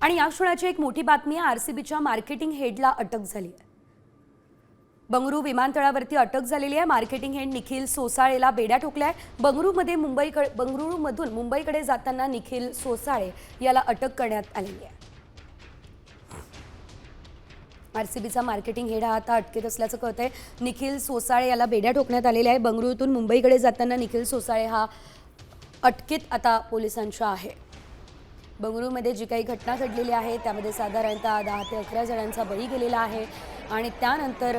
आणि या क्षणाची एक मोठी बातमी आहे आरसीबीच्या मार्केटिंग हेडला अटक झाली आहे. बंगळुरू विमानतळावरती अटक झालेली आहे मार्केटिंग हेड निखिल सोसाळेला बेड्या ठोकल्या आहे बंगळुरूमध्ये मुंबईकडे बंगळुरूमधून मुंबईकडे जाताना निखिल सोसाळे याला अटक करण्यात आलेली आहे. आरसीबीचा मार्केटिंग हेड हा आता अटकेत असल्याचं कळतंय. निखिल सोसाळे याला बेड्या ठोकण्यात आलेल्या आहे बंगळुरूतून मुंबईकडे जाताना निखिल सोसाळे हा अटकेत आता पोलिसांच्या आहे. बंगळुरूमध्ये जी काही घटना घडलेली आहे त्यामध्ये साधारणतः दहा ते अकरा जणांचा बळी गेलेला आहे आणि त्यानंतर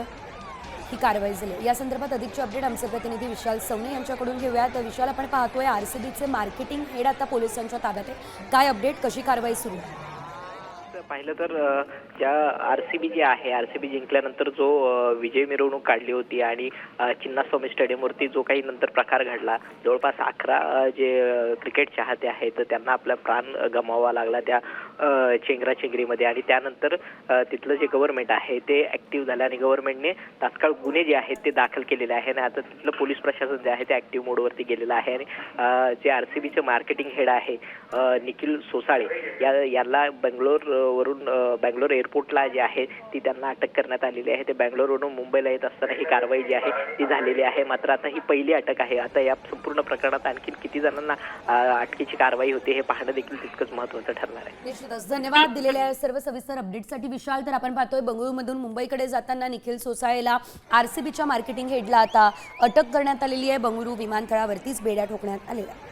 ही कारवाई झाली. या संदर्भात अधिकचे अपडेट आमचे प्रतिनिधी विशाल सवणे यांच्याकडून घेऊया. तर विशाल आपण पाहतोय आरसीबीचे मार्केटिंग हेड आता पोलिसांच्या ताब्यात आहे. काय अपडेट? कशी कारवाई सुरू आहे पाहिलं तर ज्या आर सी बी जी आहे आर सी बी जिंकल्यानंतर जो विजय मिरवणूक काढली होती आणि चिन्नास्वामी स्टेडियमवरती जो काही नंतर प्रकार घडला जवळपास अकरा जे क्रिकेट चाहते आहेत त्यांना आपला प्राण गमावा लागला त्या चेंगराचेंगरीमध्ये आणि त्यानंतर तिथलं जे गव्हर्नमेंट आहे ते ऍक्टिव्ह झालं आणि गव्हर्नमेंटने तात्काळ गुन्हे जे आहेत ते दाखल केलेले आहे आणि आता तिथलं पोलीस प्रशासन जे आहे ते ऍक्टिव्ह मोडवरती गेलेलं आहे आणि जे आर सी बीचे मार्केटिंग हेड आहे निखिल सोसाळे या याला बेंगलोर वरून बँगलोर एअरपोर्टला जे आहे ती त्यांना अटक करण्यात आलेली आहे. ते बेंगलोरवरून मुंबईला येत असताना ही कारवाई जी आहे ती झालेली आहे. मात्र आता ही पहिली अटक आहे. आता या संपूर्ण प्रकरणात आणखी किती जणांना अटकेची कारवाई होते हे पाहणं देखील तितकंच महत्त्वाचं ठरणार आहे. निश्चितच. धन्यवाद दिलेल्या सर्व सविस्तर अपडेटसाठी विशाल तर आपण पाहतोय बंगळुरूमधून मुंबईकडे जाताना निखिल सोसाळेला आरसीबीच्या मार्केटिंग हेडला आता अटक करण्यात आलेली आहे. बंगळुरू विमानतळावरतीच बेड्या ठोकण्यात आलेल्या आहेत.